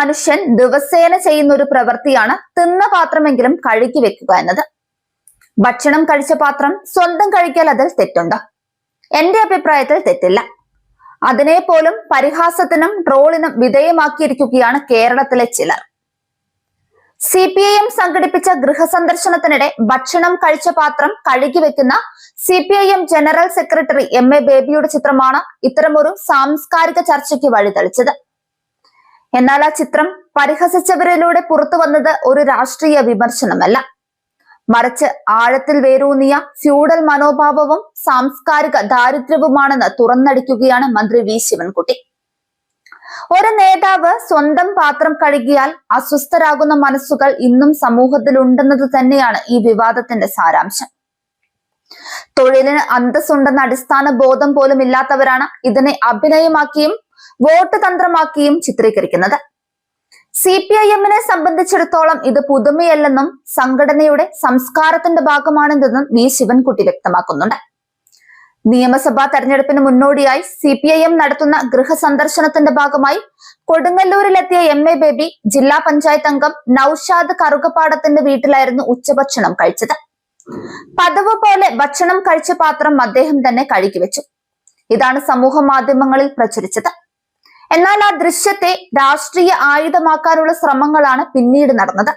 മനുഷ്യൻ ദിവസേന ചെയ്യുന്ന ഒരു പ്രവൃത്തിയാണ് തിന്ന പാത്രമെങ്കിലും കഴുകി വെക്കുക എന്നത്. ഭക്ഷണം കഴിച്ച പാത്രം സ്വന്തം കഴിക്കൽ അതിൽ തെറ്റുണ്ടോ. എന്റെ അഭിപ്രായത്തിൽ തെറ്റില്ല. അതിനെ പോലും പരിഹാസത്തിനും ട്രോളിനും വിധേയമാക്കിയിരിക്കുകയാണ് കേരളത്തിലെ ചിലർ. സി പി ഐ എം സംഘടിപ്പിച്ച ഗൃഹസന്ദർശനത്തിനിടെ ഭക്ഷണം കഴിച്ച പാത്രം കഴുകി വെക്കുന്ന C P I M general secretary M A ബേബിയുടെ ചിത്രമാണ് ഇത്തരമൊരു സാംസ്കാരിക ചർച്ചയ്ക്ക് വഴിതെളിച്ചത്. എന്നാൽ ആ ചിത്രം പരിഹസിച്ചവരിലൂടെ പുറത്തു വന്നത് ഒരു രാഷ്ട്രീയ വിമർശനമല്ല. മറിച്ച് ആഴത്തിൽ വേരൂന്നിയ ഫ്യൂഡൽ മനോഭാവവും സാംസ്കാരിക ദാരിദ്ര്യവുമാണെന്ന് തുറന്നടിക്കുകയാണ് മന്ത്രി വി. ശിവൻകുട്ടി. ഒരു നേതാവ് സ്വന്തം പാത്രം കഴുകിയാൽ അസ്വസ്ഥരാകുന്ന മനസ്സുകൾ ഇന്നും സമൂഹത്തിൽ സമൂഹത്തിലുണ്ടെന്നത് തന്നെയാണ് ഈ വിവാദത്തിന്റെ സാരാംശം. തൊഴിലിന് അന്തസ്സുണ്ടെന്ന അടിസ്ഥാന ബോധം പോലും ഇല്ലാത്തവരാണ് ഇതിനെ അഭിനയമാക്കിയും വോട്ട് തന്ത്രമാക്കിയും ചിത്രീകരിക്കുന്നത്. സി പി ഐ എമ്മിനെ സംബന്ധിച്ചിടത്തോളം ഇത് പുതുമയല്ലെന്നും സംഘടനയുടെ സംസ്കാരത്തിന്റെ ഭാഗമാണെന്നും വി ശിവൻകുട്ടി വ്യക്തമാക്കുന്നുണ്ട്. നിയമസഭാ തെരഞ്ഞെടുപ്പിന് മുന്നോടിയായി സി പി ഐ എം നടത്തുന്ന ഗൃഹസന്ദർശനത്തിന്റെ ഭാഗമായി കൊടുങ്ങല്ലൂരിലെത്തിയ എം എ ബേബി ജില്ലാ പഞ്ചായത്ത് അംഗം നൌഷാദ് കറുകപ്പാടത്തിന്റെ വീട്ടിലായിരുന്നു ഉച്ചഭക്ഷണം കഴിച്ചത്. പതിവ് പോലെ ഭക്ഷണം കഴിച്ച പാത്രം അദ്ദേഹം തന്നെ കഴുകി വെച്ചു ഇതാണ് സമൂഹ മാധ്യമങ്ങളിൽ പ്രചരിച്ചത്. എന്നാൽ ആ ദൃശ്യത്തെ രാഷ്ട്രീയ ആയുധമാക്കാനുള്ള ശ്രമങ്ങളാണ് പിന്നീട് നടന്നത്.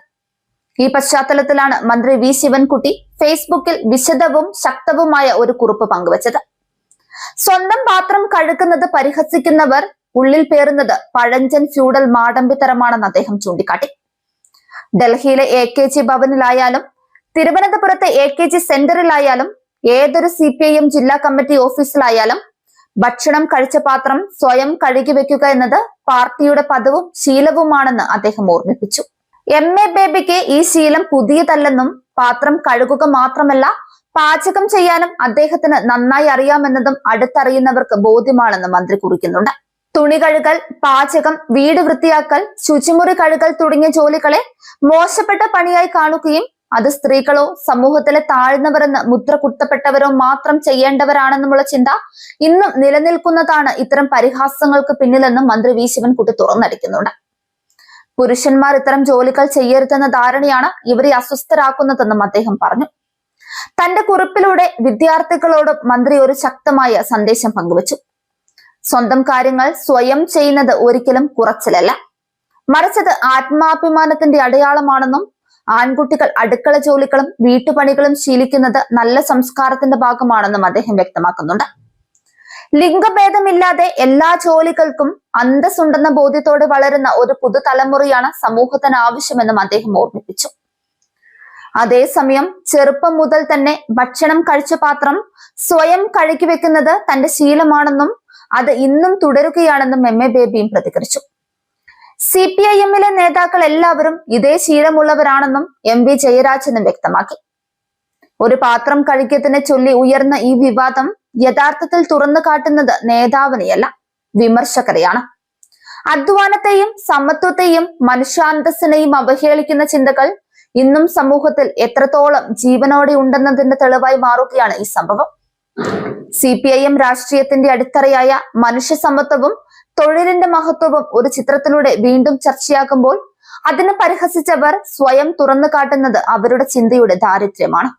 ഈ പശ്ചാത്തലത്തിലാണ് മന്ത്രി വി ശിവൻകുട്ടി ഫേസ്ബുക്കിൽ വിശദവും ശക്തവുമായ ഒരു കുറിപ്പ് പങ്കുവച്ചത്. സ്വന്തം പാത്രം കഴുകുന്നത് പരിഹസിക്കുന്നവർ ഉള്ളിൽ പേറുന്നത് പഴഞ്ചൻ ഫ്യൂഡൽ മാടമ്പിത്തരമാണെന്ന് അദ്ദേഹം ചൂണ്ടിക്കാട്ടി. ഡൽഹിയിലെ എ കെ ജി ഭവനിലായാലും തിരുവനന്തപുരത്തെ എ കെ ജി സെന്ററിലായാലും ഏതൊരു സി പി ഐ എം ജില്ലാ കമ്മിറ്റി ഓഫീസിലായാലും ഭക്ഷണം കഴിച്ച പാത്രം സ്വയം കഴുകി വെക്കുക എന്നത് പാർട്ടിയുടെ പദവും ശീലവുമാണെന്ന് അദ്ദേഹം ഓർമ്മിപ്പിച്ചു. എം എ ബേബിക്ക് ഈ ശീലം പുതിയതല്ലെന്നും പാത്രം കഴുകുക മാത്രമല്ല പാചകം ചെയ്യാനും അദ്ദേഹത്തിന് നന്നായി അറിയാമെന്നതും അടുത്തറിയുന്നവർക്ക് ബോധ്യമാണെന്ന് മന്ത്രി കുറിക്കുന്നുണ്ട്. തുണി കഴുകൽ പാചകം വീട് വൃത്തിയാക്കൽ ശുചിമുറി കഴുകൽ തുടങ്ങിയ ജോലികളെ മോശപ്പെട്ട പണിയായി കാണുകയും അത് സ്ത്രീകളോ സമൂഹത്തിലെ താഴ്ന്നവരെന്ന് മുദ്ര കുത്തപ്പെട്ടവരോ മാത്രം ചെയ്യേണ്ടവരാണെന്നുമുള്ള ചിന്ത ഇന്നും നിലനിൽക്കുന്നതാണ് ഇത്തരം പരിഹാസങ്ങൾക്ക് പിന്നിലെന്നും മന്ത്രി വി. ശിവൻകുട്ടി തുറന്നടിക്കുന്നുണ്ട്. പുരുഷന്മാർ ഇത്തരം ജോലികൾ ചെയ്യരുതെന്ന ധാരണയാണ് ഇവരെ അസ്വസ്ഥരാക്കുന്നതെന്നും അദ്ദേഹം പറഞ്ഞു. തന്റെ കുറിപ്പിലൂടെ വിദ്യാർത്ഥികളോടും മന്ത്രി ഒരു ശക്തമായ സന്ദേശം പങ്കുവച്ചു. സ്വന്തം കാര്യങ്ങൾ സ്വയം ചെയ്യുന്നത് ഒരിക്കലും കുറച്ചിലല്ല. മറിച്ചത് ആത്മാഭിമാനത്തിന്റെ അടയാളമാണെന്നും ആൺകുട്ടികൾ അടുക്കള ജോലികളും വീട്ടുപണികളും ശീലിക്കുന്നത് നല്ല സംസ്കാരത്തിന്റെ ഭാഗമാണെന്നും അദ്ദേഹം വ്യക്തമാക്കുന്നുണ്ട്. ലിംഗഭേദമില്ലാതെ എല്ലാ ജോലികൾക്കും അന്തസ്സുണ്ടെന്ന ബോധ്യത്തോടെ വളരുന്ന ഒരു പുതുതലമുറയാണ് സമൂഹത്തിന് ആവശ്യമെന്നും അദ്ദേഹം ഓർമ്മിപ്പിച്ചു. അതേസമയം ചെറുപ്പം മുതൽ തന്നെ ഭക്ഷണം കഴിച്ച പാത്രം സ്വയം കഴുകി വെക്കുന്നത് തന്റെ ശീലമാണെന്നും അത് ഇന്നും തുടരുകയാണെന്നും എം എ ബേബിയും പ്രതികരിച്ചു. സി പി ഐ എമ്മിലെ നേതാക്കൾ എല്ലാവരും ഇതേ ശീലമുള്ളവരാണെന്നും എം വി ജയരാജനും വ്യക്തമാക്കി. ഒരു പാത്രം കഴിക്കത്തിനെ ചൊല്ലി ഉയർന്ന ഈ വിവാദം യഥാർത്ഥത്തിൽ തുറന്നു കാട്ടുന്നത് നേതാവിനെയല്ല വിമർശകരെയാണ്. അധ്വാനത്തെയും സമത്വത്തെയും മനുഷ്യാന്തസ്സിനെയും അവഹേളിക്കുന്ന ചിന്തകൾ ഇന്നും സമൂഹത്തിൽ എത്രത്തോളം ജീവനോടെ ഉണ്ടെന്നതിന്റെ തെളിവായി മാറുകയാണ് ഈ സംഭവം. സി പി ഐ എം രാഷ്ട്രീയത്തിന്റെ അടിത്തറയായ മനുഷ്യ സമത്വവും തൊഴിലിന്റെ മഹത്വവും ഒരു ചിത്രത്തിലൂടെ വീണ്ടും ചർച്ചയാക്കുമ്പോൾ അതിനെ പരിഹസിച്ചവർ സ്വയം തുറന്നു കാട്ടുന്നത് അവരുടെ ചിന്തയുടെ ദാരിദ്ര്യമാണ്.